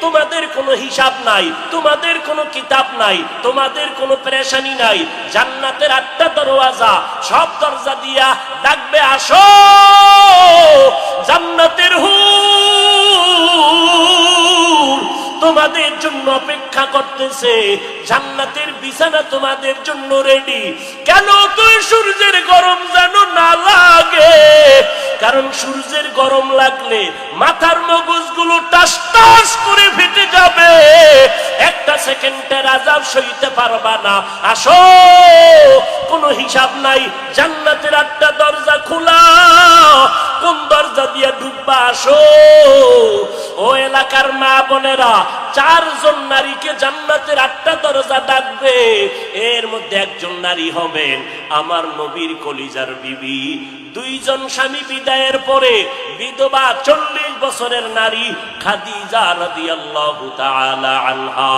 তোমাদের কোনো হিসাব নাই, তোমাদের কোনো কিতাব নাই, তোমাদের কোনো পেরেশানি নাই। জান্নাতের আটটা দরওয়াজা, সব দরজা দিয়া ডাকবে, আসো, জান্নাতের হুর! তোমাদের জন্য অপেক্ষা করতেছে। জান্নাতের বিছানা তোমাদের জন্য রেডি কেন তুই সূর্যের গরম যেন না লাগে? কারণ সূর্যের গরম লাগলে মাথার মগজগুলো টাস টাস করে ফেটে যাবে। একটা সেকেন্ডের আজাব সইতে পারবা না। আসো, কোনো হিসাব নাই। জান্নাতের আটটা দরজা খোলা। কোন দরজা দিয়ে ডুববা আসো। ও এলাকার মা বোনেরা, চারজন নারীকে জান্নাতের আটটা দরজা ডাকবে। এর মধ্যে একজন নারী হবেন আমার নবীর কলিজার বিবি। দুইজন স্বামী বিদায়ের পরে বিধবা চল্লিশ বছরের নারী খাদিজা রাদিয়াল্লাহু তাআলা আনহা।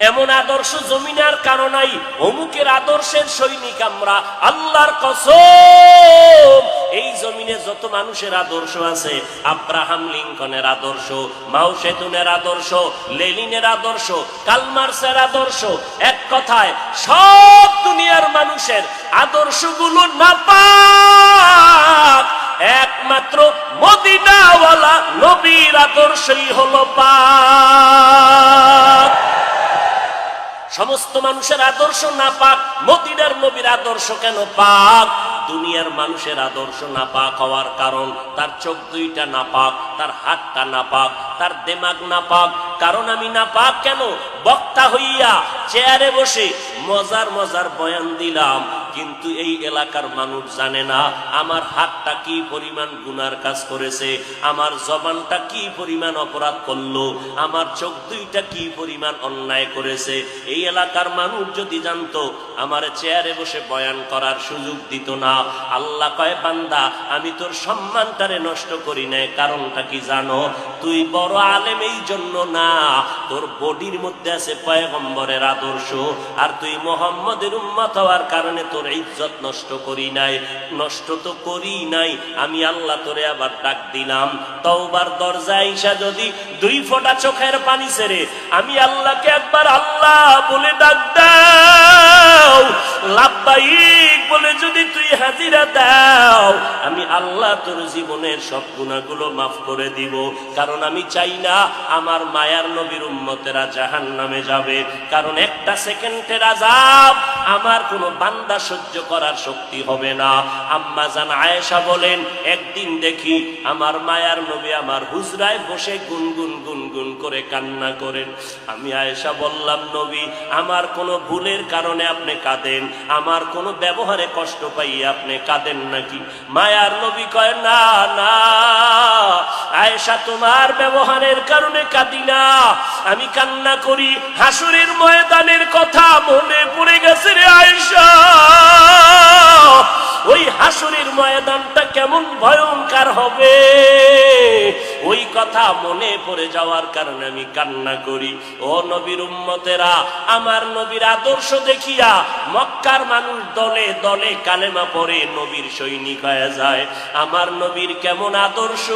এমন আদর্শ জমিনার কারণাই অমুকের আদর্শের সৈনিক আমরা। আল্লাহর কসম, এই জমিনে যত মানুষের আদর্শ আছে, আব্রাহাম লিঙ্কনের আদর্শ, মাও সেতুনের আদর্শ, লেনিনের আদর্শ, কালমার্সের আদর্শ, এক কথায় সব দুনিয়ার মানুষের আদর্শগুলো না পাক একমাত্র মদিনাওয়ালা নবীর আদর্শই হলো পাক। সমস্ত মানুষের আদর্শ না পাক, মদিনার নবীর আদর্শ কেন পাক? দুনিয়ার মানুষের আদর্শ না পাক হওয়ার কারণ, তার চোখ দুইটা না পাক, তার হাতটা না পাক, তার দেমাগ না পাক। কারণ আমি না পাক কেন? বক্তা হইয়া চেয়ারে বসে মজার মজার বয়ান দিলাম। কিন্তু এই এলাকার মানুষ জানে না, আমার হাতটা কি পরিমাণ গুনার কাজ করেছে, আমার জবানটা কি পরিমাণ অপরাধ করল, আমার চোখ দুইটা কি পরিমাণ অন্যায় করেছে। এই এলাকার মানুষ যদি জানতো, আমার চেয়ারে বসে বয়ান করার সুযোগ দিত না। আল্লাহ কয়, বান্দা, আমি তোর সম্মানটারে নষ্ট করি নাই, কারণটা কি জানো? তুই বড় আলেম এই জন্য না, তোর বডির মধ্যে আছে পয়গম্বরের আদর্শ, আর তুই মোহাম্মদের উম্মত হওয়ার কারণে তোর ইজ্জত নষ্ট করি নাই। নষ্ট তো করি নাই, আমি আল্লাহ তোরে আবার ডাক দিলাম। তওবার দরজা ঈশা যদি দুই ফোঁটা চোখের পানি ছেড়ে আমি আল্লাহকে একবার আল্লাহ বলে ডাক দাও। লাভবাহিক বলে যদি তুই হাজিরা দাও, আমি আল্লাহ তোর জীবনের সব গুণাগুলো মাফ করে দিব। কারণ আমি চাই না আমার মায়ার নবীর উম্মতেরা জাহান নামে যাবে। কারণ একটা সেকেন্ডের আজাব আমার কোনো বান্দা সহ্য করার শক্তি হবে না। আম্মা জান আয়েশা বলেন, একদিন দেখি আমার মায়ার নবী আমার হুজরায় বসে গুনগুন গুনগুন করে কান্না করেন। আমি আয়েশা বললাম, নবী, আমার কোনো ভুলের কারণে আপনি কাঁদেন। আমার কোনো ব্যবহারে কষ্ট পাই আপনি কাঁদেন নাকি? মায়ার নবী কয়, না না, আয়েশা, তোমার ব্যবহারের কারণে কাঁদি না। আমি কান্না করি, হাসুরের ময়দানের কথা মনে পড়ে গেছে রে আয়েশা। ওই হাসুরের ময়দানটা কেমন ভয়ঙ্কর হবে। ওই কথা মনে পড়ে যাওয়ার কারণে আমি কান্না করি। ও নবীর উম্মতেরা, আমার নবীর আদর্শ দেখিয়া মক্কার মানুষ দলে দলে কালেমা পড়ে নবীর সৈনিক হয়ে যায়। আমার নবীর কেমন আদর্শ?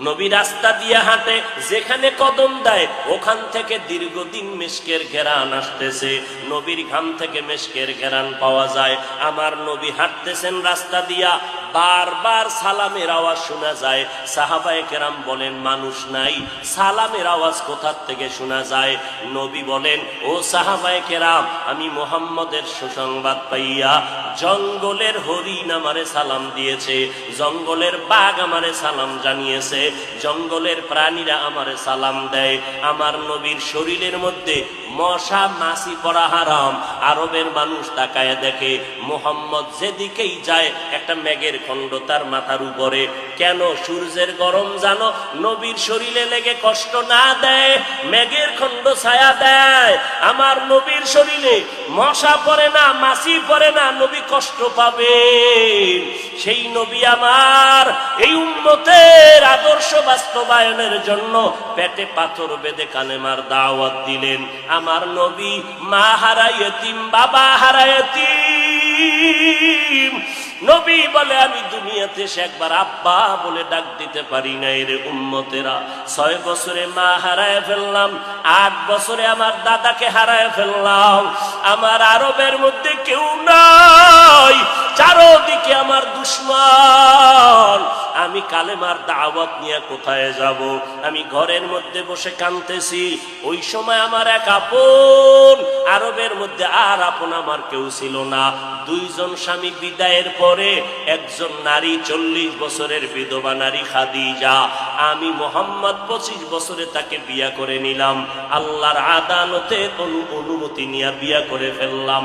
নবী রাস্তা দিয়ে হাঁটে, যেখানে কদম দেয়, ওখান থেকে দীর্ঘদিন মেশকের ঘেরান আসতেছে। নবীর ঘাম থেকে মেশকের ঘেরান পাওয়া যায়। আমার নবী হাঁটতেছেন রাস্তা দিয়া বারবার সালামের আওয়াজ শোনা যায়। সাহাবায়ে কেরাম বলেন, মানুষ নাই। সালামের আওয়াজ কোথার থেকে শোনা যায়? নবী বলেন, ও সাহাবায়ে কেরাম, আমি মোহাম্মদের সুসংবাদ পাইয়া জঙ্গলের হরিণ আমারে সালাম দিয়েছে, জঙ্গলের বাঘ আমারে সালাম জানিয়েছে, জঙ্গলের প্রাণীরা আমারে সালাম দেয়। আমার নবীর শরীরের মধ্যে মশা মাসি পড়া হারাম। আরবের মানুষ তাকায় দেখে, মোহাম্মদ যেদিকেই যায়, একটা মেঘের খণ্ড তার মাথার উপরে। কেন সূর্যের গরম জানো? নবীর শরীরে লেগে কষ্ট না দেয়, মেঘের খণ্ড ছায়া দেয়। আমার নবীর শরীরে মশা পড়ে না মাসি পড়ে না, নবী কষ্ট পাবে। সেই নবী আমার এই উন্নতের আদর্শ বাস্তবায়নের জন্য পেটে পাথর বেঁধে কালেমার দাওয়াত দিলেন। আমার নবী মা হারায়তিম বাবা হারায়তিম নবী বলে, আমি দুনিয়াতে সে একবার আব্বা বলে ডাক দিতে পারি না এর উম্মতেরা। ছয় বছরে মা হারায় ফেললাম, আট বছরে আমার দাদাকে হারায় ফেললাম। আমার আরবের মধ্যে কেউ নাই, চারোদিকে আমার দুশ্মন। আমি কালেমার দাওয়াত নিয়ে কোথায় যাব? আমি ঘরের মধ্যে বসে কানতেছি ওই সময় আমার এক আপন আরবের মধ্যে আর আপন আমার কেউ ছিল না। দুইজন স্বামী বিদায়ের পরে একজন নারী চল্লিশ বছরের বিধবা নারী খাদিজা। আমি মোহাম্মদ পঁচিশ বছরে তাকে বিয়া করে নিলাম। আল্লাহর আদালতে অনু অনুমতি নিয়ে বিয়া করে ফেললাম।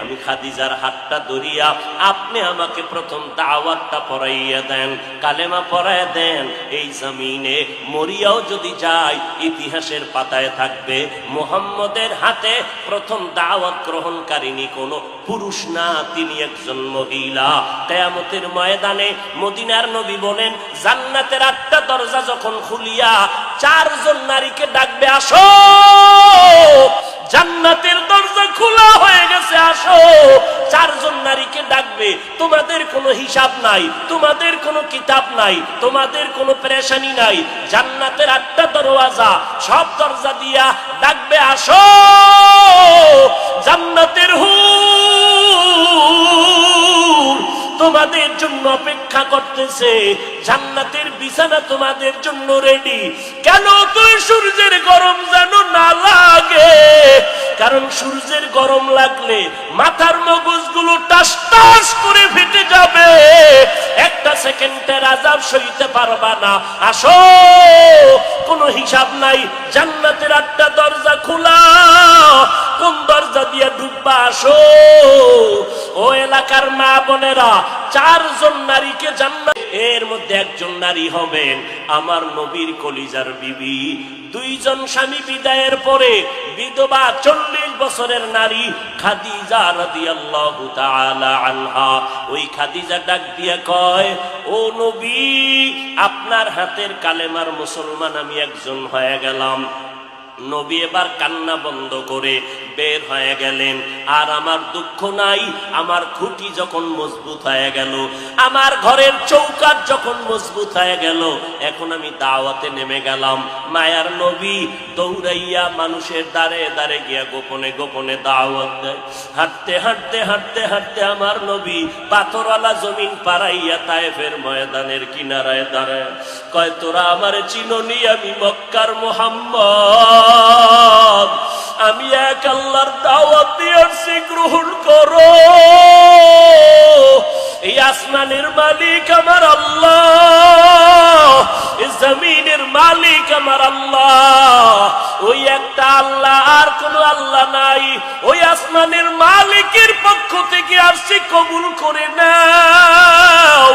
আমি খাদিজার হাতটা ধরিয়া আপনি আমাকে প্রথম দাওয়াতটা পড়াইয়া দেন, কালেমা পড়াইয়া দেন। এই জমিনে মরিয়াও যদি ইতিহাসের পাতায় থাকবে, মোহাম্মদের হাতে প্রথম দাওয়াত গ্রহণকারিনী কোনো পুরুষ না, তিনি একজন মহিলা। কেয়ামতের ময়দানে মদিনার নবী বলেন, জান্নাতের আটটা দরজা যখন খুলিয়া চারজন নারীকে ডাকবে, আসো! জান্নাতের দরজা খোলা হয়ে গেছে, আসো। চারজন নারীকে ডাকবে, তোমাদের কোনো হিসাব নাই, তোমাদের কোনো কিতাব নাই, তোমাদের কোনো পেরেশানি নাই। জান্নাতের আটটা দরওয়াজা, সব দরজা দিয়া ডাকবে, আসো। জান্নাতের হু তোমাদের জন্য অপেক্ষা করতেছে, জান্নাতের বিছানা তোমাদের জন্য রেডি কেন তুই সূর্যের গরম কারণ সূর্যের গরম লাগলে মাথার মগজগুলো টাস টাস করে ফেটে যাবে। একটা সেকেন্ডের আজাব সইতে পারবা না। আসো, কোনো হিসাব নাই, জান্নাতের আটটা দরজা খোলা। কোন দরজা দিয়ে ডুববা আসো। ও এলাকার মা বোনেরা, চারজন নারীকে জান্নাত এর মধ্যে একজন নারী হবেন আমার নবীর কলিজার বিবি। দুইজন স্বামী বিদায়ের পরে বিধবা চল্লিশ বছরের নারী খাদিজা রাদিয়াল্লাহু তাআলা আনহা। ওই খাদিজা ডাক দিয়ে কয়, ও নবী, আপনার হাতের কালেমার মুসলমান আমি একজন হয়ে গেলাম। নবী এবার কান্না বন্ধ করে বের হয়ে গেলেন। আর আমার দুঃখ নাই, আমার খুঁটি যখন মজবুত হয়ে গেল, আমার ঘরের চৌকাট যখন মজবুত হয়ে গেল, এখন আমি দাওয়াতে নেমে গেলাম। মায়ার নবী দৌড়াইয়া মানুষের দ্বারে দ্বারে গিয়া গোপনে গোপনে দাওয়াত দেয়। হাঁটতে হাঁটতে হাঁটতে হাঁটতে আমার নবী পাথরওয়ালা জমিন পাড়াইয়া তায়েফের ময়দানের কিনারায় দাঁড়ায়। কয়, তোরা আমার চিননি আমি মক্কার মোহাম্মদ? দাওয়াত গ্রহণ করো। এই আসমানের মালিক আমার আল্লাহ জমিনের মালিক আমার আল্লাহ। ওই একটা আল্লাহ, আর কোন আল্লাহ নাই। ওই আসমানের মালিকের পক্ষ থেকে আসছি কবুল করে নাও।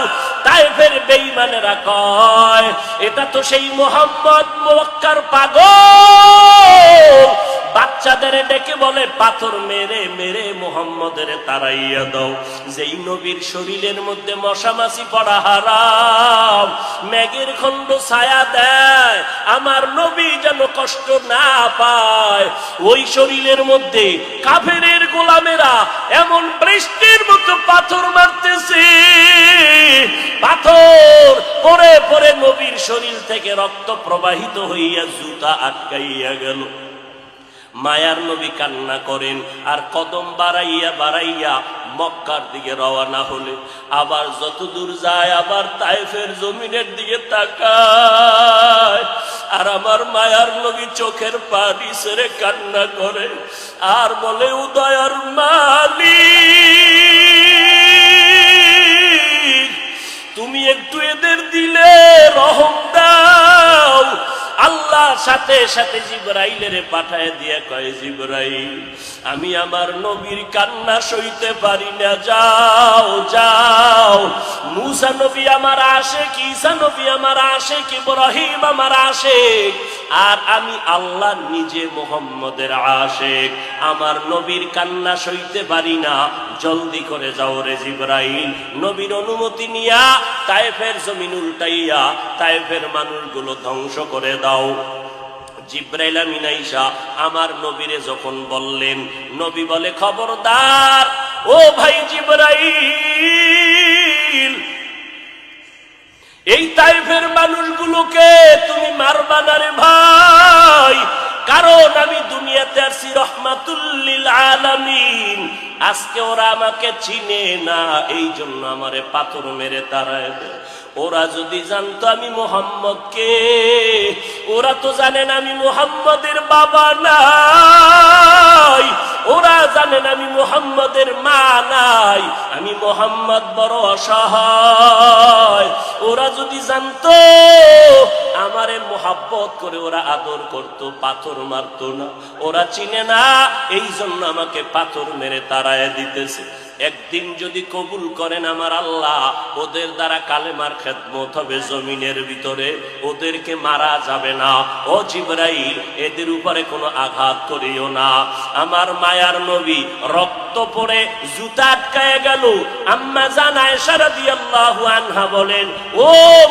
তাই ফের বেইমানেরা কয়, এটা তো সেই মোহাম্মদ মোয়াক্কার পাগল। বাচ্চাদের ডেকে বলে, পাথর মেরে মেরে মোহাম্মদের তারাইয়া দাও। যেই নবীর শরীরের মধ্যে মশামাছি পড়া হারাম ম্যাগের খণ্ড ছায়া দেয়, আমার নবী যেন কষ্ট না পায়। ওই শরীরের মধ্যে কাফেরের গোলামেরা এমন বৃষ্টির মতো পাথর মারতেছে। পাথর পরে পরে নবীর শরীর থেকে রক্ত প্রবাহিত হইয়া জুতা আটকাইয়া গেল। মায়ার নবী কান্না করেন, আর কদম বাড়াইয়া বাড়াইয়া মক্কার দিকে রওয়ানা হলে আবার যত দূর যায়, আবার তাইফের জমিনের দিকে তাকায়। আর আমার মায়ার নবী চোখের পানি সেরে কান্না করে, আর বলে, উদয়ার মালিক, তুমি একটু এদের দিলে রহম আল্লাহ সাথে সাথে জিব্রাইলের পাঠায় দিয়ে কয়, জিব্রাইল, আমি আমার নবীর কান্না সইতে পারি না। যাও যাও। মুসা নবী আমার আশেক, ঈসা নবী আমার আশেক, ইব্রাহিম আমার আশেক। আর আমি আল্লাহ নিজে মোহাম্মদের আশেক। আমার নবীর কান্না সইতে পারি না। জলদি করে যাও রে জিব্রাইল। নবীর অনুমতি নিয়া তায়েফের জমিন উল্টাইয়া তায়েফের মানুষগুলো ধ্বংস করে দাও। জিব্রাইল আমিন আইসা আমার নবীরে যখন বললেন, নবী বলে, খবরদার, ও ভাই জিব্রাইল এই তাইফের মানুষগুলোকে তুমি মারবা না রে ভাই। কারণ আমি দুনিয়াতে আসছি রহমাতুল্লিল আলামিন। আজকে ওরা আমাকে চিনে না এই জন্য আমারে পাথর মেরে তারায় ওরা যদি জানতো আমি মোহাম্মদকে, ওরা তো জানেন আমি মোহাম্মদের বাবা নাই। ওরা জানেন আমি মোহাম্মদের মা নাই। আমি মোহাম্মদ বড় অসহায়। ওরা যদি জানতো, আমারে মোহাব্বত করে ওরা আদর করত, পাথর মারত না। ওরা চিনে না এই জন্য আমাকে পাথর মেরে তাড়ায় দিতেছে। একদিন যদি কবুল করেন আমার আল্লাহ, ওদের দ্বারা কালেমার খেদমত হবে জমিনের ভিতরে, ওদেরকে মারা যাবে না। ও জিব্রাইল, এদের উপরে কোনো আঘাত করিও না। আমার মায়ার নবী রক্ত পড়ে জুতা আটকায় গেল। আম্মা জানায় সারা আল্লাহু আনহা বলেন, ও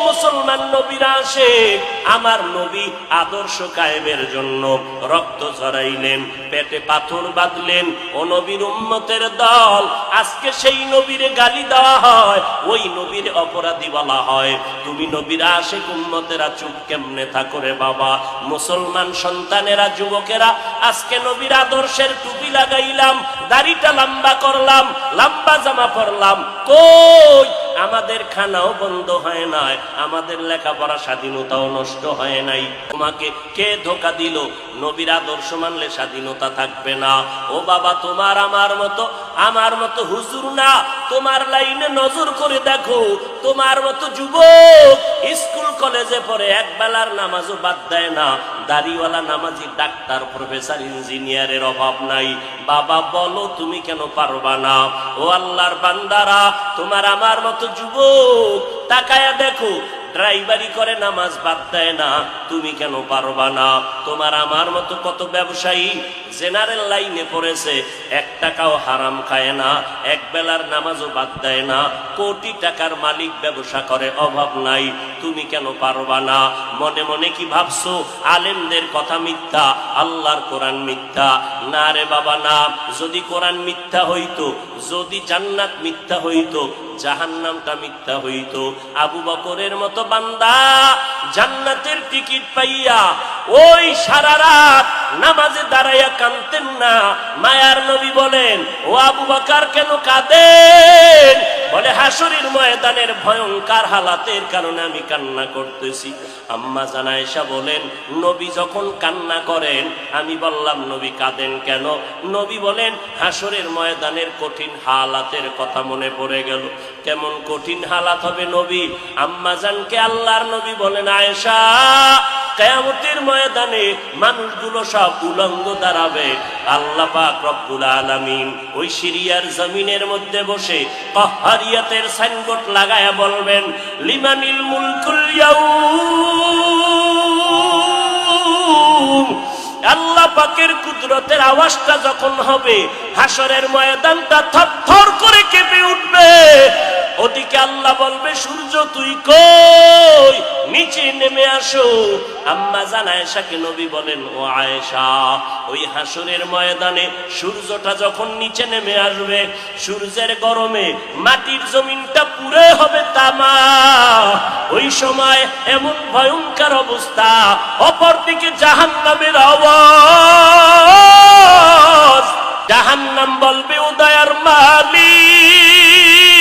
মুসলমান নবীরা আসে, আমার নবী আদর্শ কায়েমের জন্য রক্ত ঝরাইলেন, পেটে পাথর বাঁধলেন। ও নবীর উম্মতের দল আজকে সেই নবীরে গালি দেওয়া হয়, ওই নবীর অপরাধী বলা হয়। তুমি নবীরা আসে কুম্মতেরা চুপ কেমনে থাকো রে বাবা? মুসলমান সন্তানেরা, যুবকেরা, আজকে নবীর আদর্শের টুপি লাগাইলাম, দাড়িটা লম্বা করলাম, লম্বা জামা পরলাম। কই? আমাদের খানাও বন্ধ হয় নাই, আমাদের লেখাপড়া স্বাধীনতাও নষ্ট হয় নাই। তোমাকে কে ধোকা দিল? নবীর আদর্শ মানলে স্বাধীনতা থাকবে না। ও বাবা, তোমার আমার মতো আমার মতো হুজুর না। তোমার লাইনে নজর করে দেখো, তোমার মতো যুবক স্কুল কলেজে পড়ে এক বেলার নামাজও বাদ দেয় না। দাড়িওয়ালা নামাজি ডাক্তার, প্রফেসর, ইঞ্জিনিয়ারের অভাব নাই। বাবা, বলো তুমি কেন পারবা না? ও আল্লাহর বান্দারা, তোমার আমার মতো যুবক, তাকায়া দেখো ড্রাইভারি করে, নামাজ বাদ দেয় না। তুমি কেন পারবা না? তোমার আমার মতো কত ব্যবসায়ী জেনারেল লাইনে পড়েছে, এক টাকাও হারাম খায় না, এক বেলার নামাজও বাদ দেয় না। কোটি টাকার মালিক ব্যবসা করে, অভাব নাই। তুমি কেন পারবা না? মনে মনে কি ভাবছ? আলেমদের কথা মিথ্যা, আল্লাহর কোরআন মিথ্যা। না রে বাবা, না। যদি কোরআন মিথ্যা হইতো, যদি জান্নাত মিথ্যা হইতো জাহান্নামটা মিথ্যা হইত। আবু বকরের মতো বান্দা জান্নাতের টিকিট পাইয়া ওই সারা রাত নামাজে দাঁড়াইয়া কানতেন না। মায়ার নবী বলেন, ও আবু বাকার, কেন কাঁদেন? বলে, হাসুরির ময়দানের ভয়ঙ্কর হালাতের কারণে আমি কান্না করতেছি। আম্মা জানায়সা বলেন, নবী যখন কান্না করেন, আমি বললাম, নবী কাঁদেন কেন? নবী বলেন, হাসরের ময়দানের কঠিন হালাতের কথা মনে পড়ে গেল। কেমন কঠিন হালাত হবে নবী? আম্মা জানকে আল্লাহর নবী বলেন, আয়েশা কেয়ামতের ময়দানে মানুষগুলো সব উলঙ্গ দাঁড়াবে। আল্লাহ পাক রব্বুল আলামিন ওই সিরিয়ার জমিনের মধ্যে বসে কহারিয়াতের সাইনবোর্ড লাগায়া বলবেন, লিমানিল মুলকুল ইয়াউম। আল্লাহ পাকের কুদরতের আওয়াজটা যখন হবে হাসরের ময়দানটা থরথর করে কেঁপে উঠবে। ওদিকে আল্লাহ বলবে, সূর্য, তুই কই? নিচে নেমে আসো। আম্মা জান আয়েশাকে নবী বলেন, ও আয়েশা, ওই হাসরের ময়দানে সূর্যটা যখন নিচে নেমে আসবে, সূর্যের গরমে মাটির জমিনটা পুরে হবে তামা। ওই সময় এমন ভয়ঙ্কর অবস্থা, অপরদিকে জাহান্নামের আওয়াজ। জাহান্নাম বলবে উদয়ার মালিক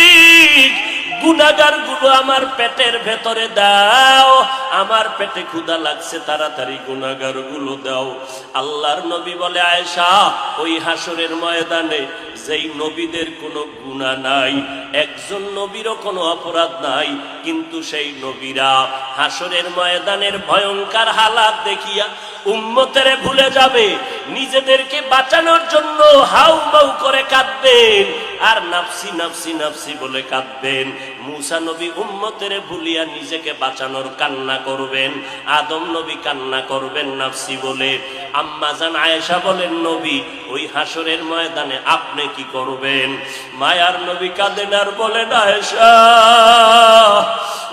গুনাগারগুলো আমার পেটের ভেতরে দাও। আমার পেটে ক্ষুদা লাগছে, তাড়াতাড়ি গুনাগারগুলো দাও। আল্লাহর নবী বলে, আয়েশা, ওই হাসরের ময়দানে যেই নবীদের কোনো গুণা নাই, একজন নবীরও কোনো অপরাধ নাই, কিন্তু সেই নবীরা হাসরের ময়দানের ভয়ঙ্কর হালাত দেখিয়া উম্মতের ভুলে যাবে। নিজেদেরকে বাঁচানোর জন্য হাউ করে কাঁদবেন। আর নাফসি নাফসি নাফসি বলে কাঁদবেন। মুসা নবী উম্মতের ভুলিয়া নিজেকে বাঁচানোর কান্না করবেন। আদম নবী কান্না করবেন নাফসি বলে। আম্মা জান আয়েশা বলেন, নবী, ওই হাসরের ময়দানে আপনি কি করবেন? মায়ার নবী কাঁদেন আর বলেন, আয়েশা,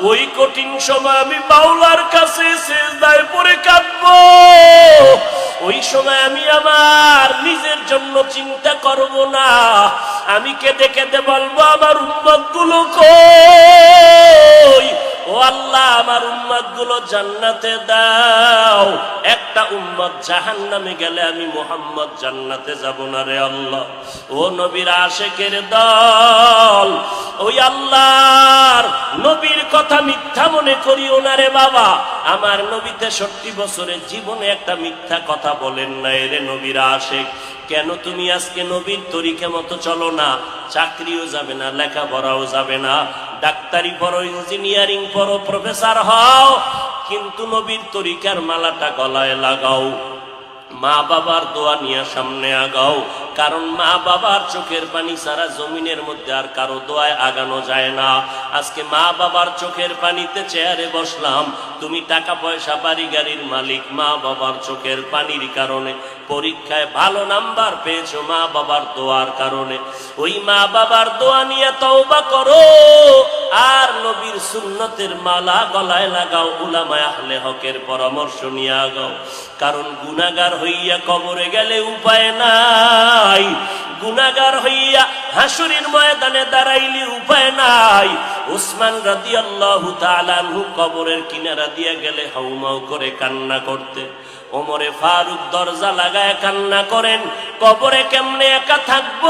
ওই কঠিন সময় আমি বাউলার কাছে সেজদায় পড়ে কাঁদবো। ওই সময় আমি আমার নিজের জন্য চিন্তা করব না। আমি কেঁদে কেঁদে বলব, আমার উম্মতগুলো ও আল্লাহ, আমার উম্মতগুলো জান্নাতে দাও। একটা উম্মত জাহান নামে গেলে আমি মোহাম্মদ জান্নাতে যাব না রে আল্লাহ। ও নবীর আশেকের দল, ওই আল্লাহর নবীর কথা মিথ্যা মনে করিও না রে বাবা। আমার নবী তেষট্টি বছরের জীবনে একটা মিথ্যা কথা বলেন না এরে নবীরা আসে কেন তুমি আজকে নবীর তরিকে মতো চলো না? চাকরিও যাবে না, লেখাপড়াও যাবে না। ডাক্তারি পড়ো, ইঞ্জিনিয়ারিং পড়ো, প্রফেসর হও। কিন্তু নবীর তরিকার মালাটা গলায় লাগাও। মা বাবার দোয়া নিয়ে সামনে আগাও। কারণ মা বাবার চোখের পানি সারা জমিনের মধ্যে আর কারও দোয়ায় আগানো যায় না। আজকে মা বাবার চোখের পানিতে চেয়ারে বসলাম। তুমি টাকা পয়সা বাড়ি গাড়ির মালিক, মা বাবার চোখের পানির কারণে। পরীক্ষায় ভালো নাম্বার পেয়েছ মা বাবার দোয়ার কারণে। ওই মা বাবার দোয়া নিয়ে তওবা করো। আর নবীর সুন্নতের মালা গলায় লাগাও, উলামায় আহলে হকের পরামর্শ নিয়ে আগাও। কারণ গুনাগার হইয়া কবরে গেলে উপায় নাই। গুনাগার হইয়া হাসুরির ময়দানে দাঁড়াইলি উপায় নাই। উসমান রাতি আল্লাহ কবরের কিনারা দিয়ে গেলে হাউমাউ করে কান্না করতে। ওমরে ফারুক দরজা লাগায় কান্না করেন, কবরে কেমনে একা থাকব?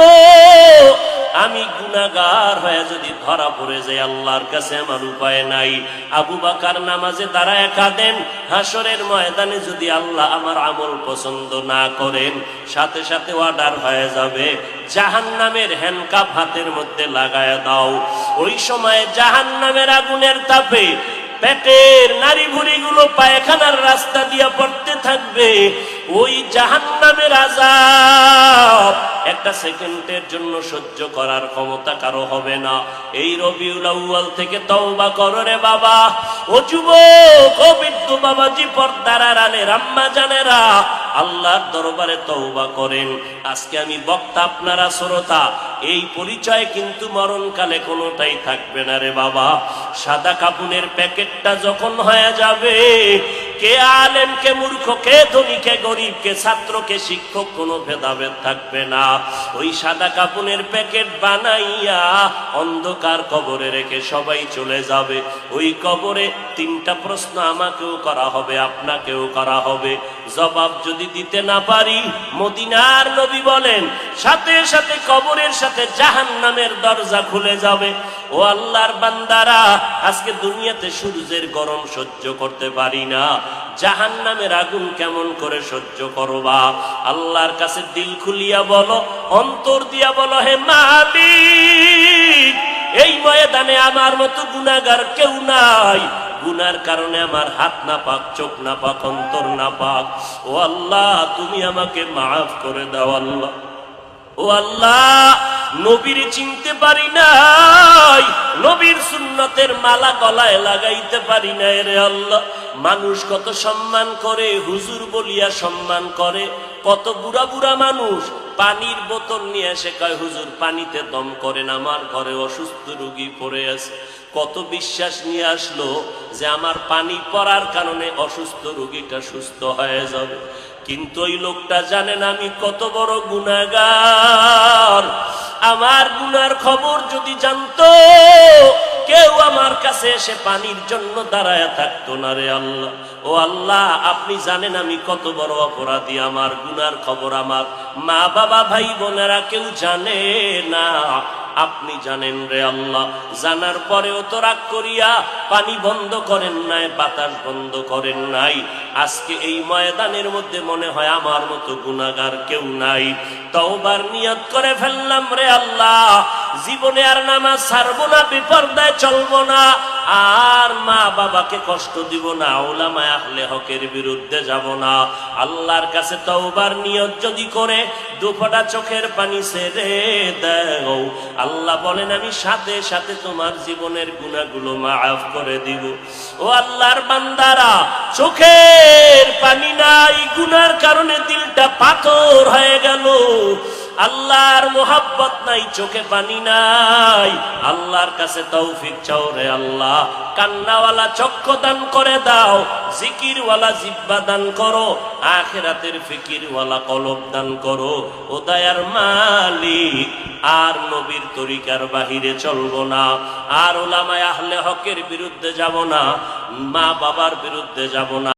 আমি গুনাগার হয়ে যদি ধরা পড়ে যাই, আল্লাহর কাছে আমার উপায় নাই। আবু বাকার নামাজে দাঁড়ায় কাঁদেন হাসরের ময়দানে যদি আল্লাহ আমার আমল পছন্দ না করেন, সাথে সাথে অর্ডার হয়ে যাবে। জাহান নামের হ্যান্ডকাপ হাতের মধ্যে লাগায় দাও। ওই সময় জাহান নামের আগুনের তাপে পেটের নারী ভুড়িগুলো পায়খানার রাস্তা দিয়া পড়তে থাকবে। ওই জাহান নামের আজাব একটা সেকেন্ডের জন্য সহ্য করার ক্ষমতা কারও হবে না। এই রবিউল থেকে তওবা করো রে বাবা। ও যুবক, ও বৃদ্ধ বাবাজি, পর্দার আড়ালে রাম্মা জানেরা আল্লাহর দরবারে তওবা করেন। আজকে আমি বক্তা আপনারা, শ্রোতা, এই পরিচয় কিন্তু মরণকালে কোনোটাই থাকবে না রে বাবা। সাদা কাপুনের প্যাকেটটা যখন হয়ে যাবে কে আলেম, কে মূর্খ, কে ধনী, কে গরিব, কে ছাত্র, কে শিক্ষক, কোনো ভেদাভেদ থাকবে না। ওই সাদা কাপুনের প্যাকেট বানাইয়া অন্ধকার কবরে রেখে সবাই চলে যাবে। ওই কবরে তিনটা প্রশ্ন আমাকেও করা হবে, আপনাকেও করা হবে। জবাব যদি দিতে না পারি, মদিনার নবী বলেন, সাথে সাথে কবরের সাথে জাহান নামের দরজা খুলে যাবে। ও আল্লাহর বান্দারা, আজকে দুনিয়াতে সূর্যের গরম সহ্য করতে পারি না। জাহান নামের আগুন কেমন করে সহ্য করবা? আল্লাহর কাছে দিল খুলিয়া বলো, অন্তর দিয়া বলো, হে মালিক, এই ময়দানে আমার মতো গুনাগার কেউ নাই। গুনার কারণে আমার হাত না পাক চোখ না পাক অন্তর না পাক ও আল্লাহ, তুমি আমাকে মাফ করে দাও আল্লাহ। ও আল্লাহ, নবীর চিনতে পারি নাই, নবীর সুন্নতের মালা গলায় লাগাইতে পারি নাই রে আল্লাহ। মানুষ কত সম্মান করে, হুজুর বলিয়া সম্মান করে, কত বুড়া বুড়া মানুষ পানির বোতল নিয়ে এসে কয়, হুজুর, পানিতে দম করেন, আমার ঘরে অসুস্থ রোগী পড়ে আছে। কত বিশ্বাস নিয়ে আসলো যে আমার পানি পড়ার কারণে অসুস্থ রোগীটা সুস্থ হয়ে যাবে। কিন্তু ওই লোকটা জানেন আমি কত বড় গুনাগার আমার গুনার খবর যদি জানতো, কেউ আমার কাছে এসে পানির জন্য দাঁড়ায় থাকতো না রে আল্লাহ। ও আল্লাহ, আপনি জানেন আমি কত বড় অপরাধী, আমার গুনার খবর আমার মা বাবা ভাই বোনেরা কেউ জানে না। আপনি জানেন রে আল্লাহ, জানার পরেও তো রাগ করিয়া পানি বন্ধ করেন নাই, বাতাস বন্ধ করেন নাই। আজকে এই ময়দানের মধ্যে মনে হয় আমার মতো গুণাগার কেউ নাই। তওবার নিয়ত করে ফেললাম রে আল্লাহ, জীবনে আর নামাজ ছাড়বো না বিপর্দায় চলবো না। আর মা বাবাকে কষ্ট দিব না ওলামায় আহলে হকের বিরুদ্ধে যাব না। আল্লাহর কাছে তওবার নিয়ত যদি করে, দুফোটা চোখের পানি ছেড়ে দেও আল্লাহ বলেন, আমি সাথে সাথে তোমার জীবনের গুণাগুলো মাফ করে দিব। ও আল্লাহর বান্দারা, চোখের পানি নাই, গুনার কারণে দিলটা পাথর হয়ে গেল। আল্লাহর মোহাব্বত নাই, চোখে পানি নাই। আল্লাহর কাছে তৌফিক চাও রে আল্লাহ। কান্নাওয়ালা চক্ষু দান করে দাও, জিকিরওয়ালা জিব্বা দান করো, আখেরাতের ফিকিরওয়ালা কলব দান করো। ও দয়ার মালিক, আর নবীর তরিকার বাহিরে চলব না। আর ওলামায় আহলে হকের বিরুদ্ধে যাব না মা বাবার বিরুদ্ধে যাব না।